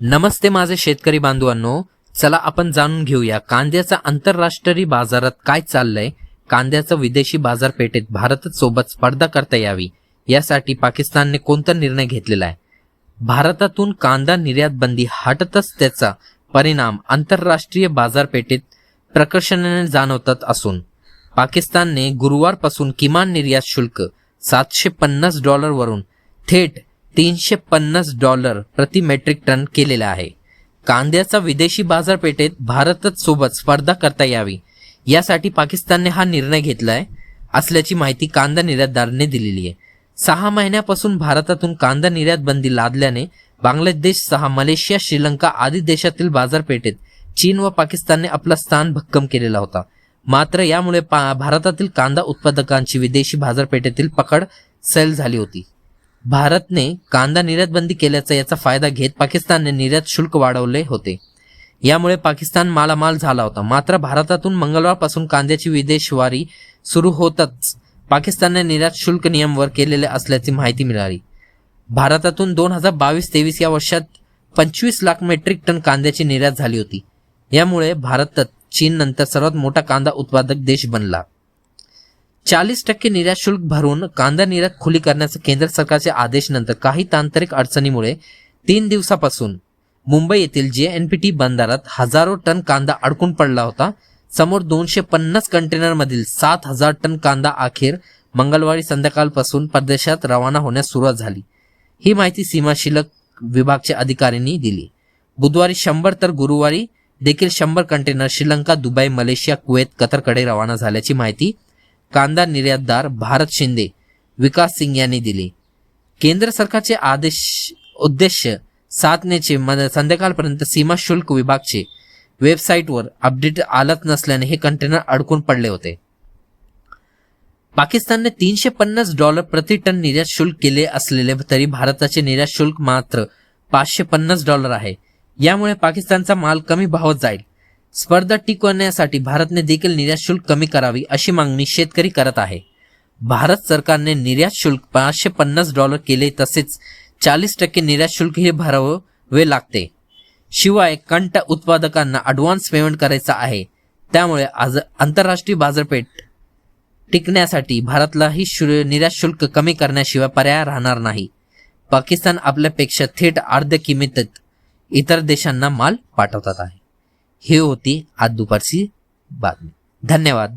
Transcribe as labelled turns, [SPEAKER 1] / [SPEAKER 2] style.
[SPEAKER 1] नमस्ते माझे शेतकरी बांधवांनो चला आपण जाणून घेऊया कांद्याचा आंतरराष्ट्रीय बाजारात काय चाललंय. कांद्याचं विदेशी बाजारपेठेत भारतात सोबत स्पर्धा करता यावी यासाठी पाकिस्तानने कोणता निर्णय घेतलेला आहे? भारतातून कांदा निर्यात बंदी हटतच त्याचा परिणाम आंतरराष्ट्रीय बाजारपेठेत प्रकर्षाने जाणवतात असून पाकिस्तानने गुरुवारपासून किमान निर्यात शुल्क सातशे पन्नास डॉलरवरून थेट तीनशे पन्नास डॉलर प्रति मेट्रिक टन केलेला आहे. कांद्याचा विदेशी बाजारपेठेत भारतच सोबत स्पर्धा करता यावी. यासाठी पाकिस्तानने हा निर्णय घेतलाय असल्याची माहिती कांदा निर्यातदारांनी दिलेली आहे. सहा महिन्यापासून भारतातून कांदा निर्यात बंदी लादल्याने बांगलादेशसह मलेशिया श्रीलंका आदी देशातील बाजारपेठेत चीन व पाकिस्तानने आपला स्थान भक्कम केलेला होता. मात्र यामुळे पा भारतातील कांदा उत्पादकांची विदेशी बाजारपेठेतील पकड सैल झाली होती. भारतने कांदा निर्यात बंदी केल्याचा याचा फायदा घेत पाकिस्तानने निर्यात शुल्क वाढवले होते. यामुळे पाकिस्तान मालामाल झाला होता. मात्र भारतातून मंगळवारपासून कांद्याची विदेशवारी सुरू होतच पाकिस्तानने निर्यात शुल्क नियमवर केलेले असल्याची माहिती मिळाली. भारतातून दोन हजार बावीस तेवीस या वर्षात पंचवीस लाख मेट्रिक टन कांद्याची निर्यात झाली होती. यामुळे भारतात चीन नंतर सर्वात मोठा कांदा उत्पादक देश बनला. चाळीस टक्के निर्यात शुल्क भरून कांदा निर्यात खुली करण्याचे केंद्र सरकारचे आदेश नंतर काही तांत्रिक अडचणीमुळे तीन दिवसापासून मुंबई येथील जे एन पी टी बंदरात हजारो टन कांदा अडकून पडला होता. समोर दोनशे पन्नास कंटेनरमधील सात हजार टन कांदा अखेर मंगळवारी संध्याकाळपासून परदेशात रवाना होण्यास सुरुवात झाली. ही माहिती सीमाशिल्लक विभागच्या अधिकाऱ्यांनी दिली. बुधवारी शंभर तर गुरुवारी देखील शंभर container Sri Lanka Dubai Malaysia Kuwait कतरकडे रवाना झाल्याची माहिती कांदा निर्यातदार भारत शिंदे विकास सिंग यांनी दिली. केंद्र सरकारचे आदेश उद्देश साधण्याचे मद- संध्याकाळपर्यंत सीमा शुल्क विभागचे वेबसाईटवर अपडेट आलत नसल्याने हे कंटेनर अडकून पडले होते. पाकिस्तानने तीनशे पन्नास डॉलर प्रति टन निर्यात शुल्क केले असलेले तरी भारताचे निर्यात शुल्क मात्र पाचशे पन्नास डॉलर आहे. यामुळे पाकिस्तानचा माल कमी भावात जाईल. स्पर्धा टिकवण्यासाठी भारतने देखील निर्यात शुल्क कमी करावी अशी मागणी शेतकरी करत आहे. भारत सरकारने निर्यात शुल्क पाचशे पन्नास डॉलर केले तसेच चाळीस टक्के निर्यात शुल्क हे भरावे लागते. शिवाय कंट उत्पादकांना ॲडव्हान्स पेमेंट करायचा आहे. त्यामुळे आज आंतरराष्ट्रीय बाजारपेठ टिकण्यासाठी भारतलाही शु निर्यात शुल्क कमी करण्याशिवाय पर्याय राहणार नाही. पाकिस्तान आपल्यापेक्षा थेट अर्ध किमतीत इतर देशांना माल पाठवतात आहे. हे होती आज दुपारची बातमी. धन्यवाद.